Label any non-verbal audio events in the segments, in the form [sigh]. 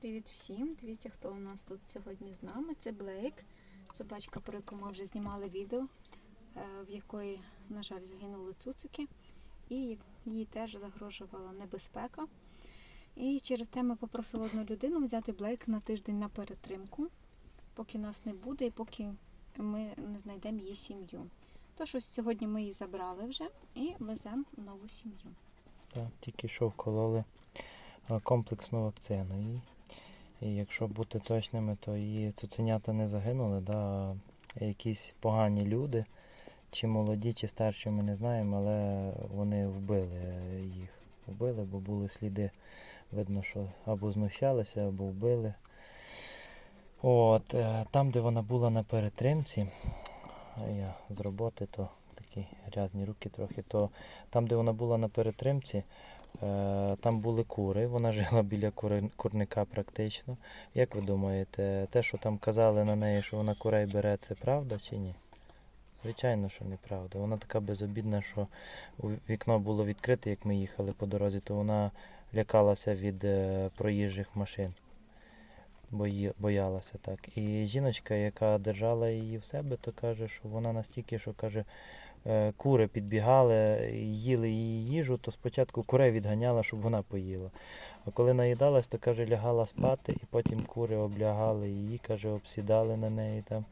Привіт всім! Дивіться, хто у нас тут сьогодні з нами. Це Блейк, собачка, про яку ми вже знімали відео, е, в якої, на жаль, загинули цуцики, і їй теж загрожувала небезпека. І через те ми попросили одну людину взяти Блейк на тиждень на перетримку, поки нас не буде і поки ми не знайдемо її сім'ю. Тож ось сьогодні ми її забрали вже і веземо нову сім'ю. Так, тільки що вкололи а, комплексну вакцину. І, якщо бути точними, то її цуценята не загинули, да, а якісь погані люди, чи молоді, чи старші, ми не знаємо, але вони вбили їх. Вбили, бо були сліди, видно, що або знущалися, або вбили. От, е, там, де вона була на перетримці, я з роботи, то такі грязні руки трохи, то там, де вона була на перетримці, там були кури, вона [laughs] жила біля курника практично. Як ви думаєте, те, що там казали на неї, що вона курей бере, це правда чи ні? Звичайно, що неправда. Вона така безобідна, що вікно було відкрите, як ми їхали по дорозі, то вона лякалася від е, проїжджих машин. Бої, боялася так. І жіночка, яка держала її в себе, то каже, що вона настільки, що каже, е, кури підбігали, їли її їжу, то спочатку курей відганяла, щоб вона поїла. А коли наїдалась, то каже, лягала спати, і потім кури облягали її, каже, обсідали на неї там.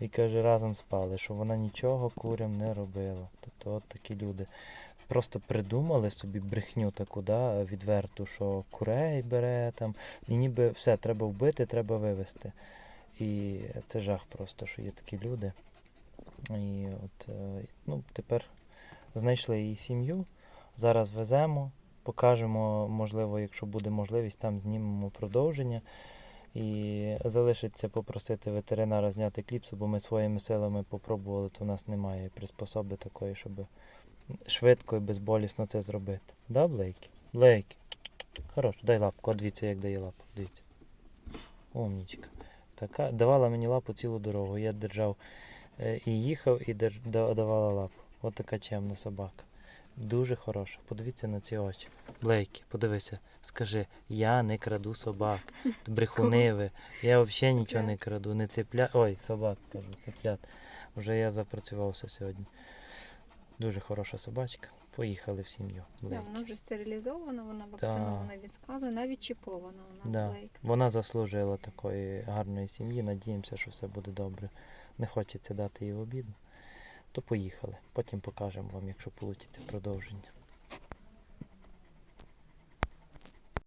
І каже, разом спали, що вона нічого курям не робила. Тобто от такі люди. Просто придумали собі брехню таку, да, відверту, що курей бере там, і ніби все, треба вбити, треба вивезти. І це жах просто, що є такі люди. І от е, ну, тепер знайшли її сім'ю. Зараз веземо, покажемо, можливо, якщо буде можливість, там знімемо продовження. І залишиться попросити ветеринара зняти кліпсу, бо ми своїми силами попробували, то в нас немає приспособи такої, щоб швидко і безболісно це зробити. Да, Блейкі? Блейкі. Хорош, дай лапку, а дивіться, як дає лапу. Дивіться. Умнічка. Така, давала мені лапу цілу дорогу. Я держав і їхав, і давала лапу. От така чемна собака. Дуже хороша. Подивіться на ці очі. Блейкі, подивися, скажи, я не краду собак. [laughs] Брехуни ви. Я взагалі нічого не краду, не цепля. Ой, собак кажу, цеплят. Вже я запрацювався сьогодні. Дуже хороша собачка. Поїхали в сім'ю. Да, вона вже стерилізована, вона вакцинована від сказу, навіть чіпована нас Да. Вона заслужила такої гарної сім'ї. Надіємося, що все буде добре. Не хочеться дати їй обіду. То поїхали. Потім покажемо вам, якщо вийде продовження.